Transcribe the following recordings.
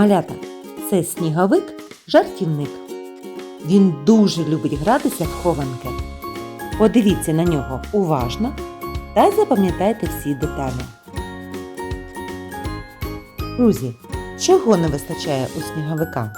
Малята, це сніговик жартівник. Він дуже любить гратися в хованки. Подивіться на нього уважно та запам'ятайте всі деталі. Друзі, чого не вистачає у сніговика?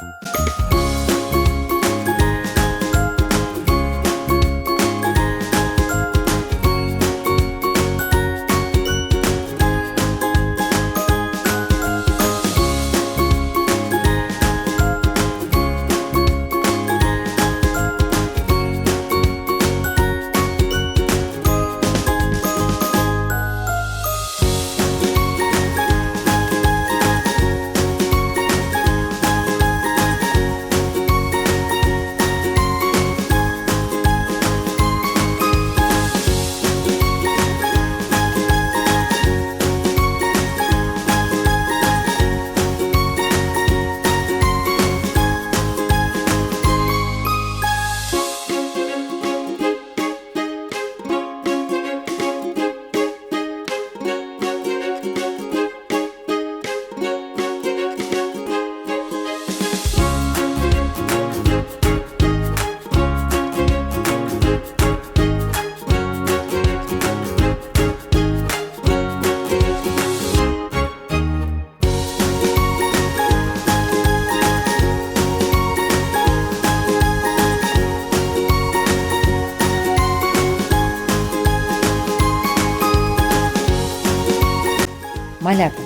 Малята,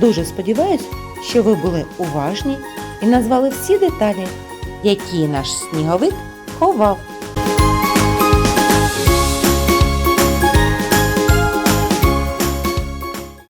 дуже сподіваюсь, що ви були уважні і назвали всі деталі, які наш сніговик ховав.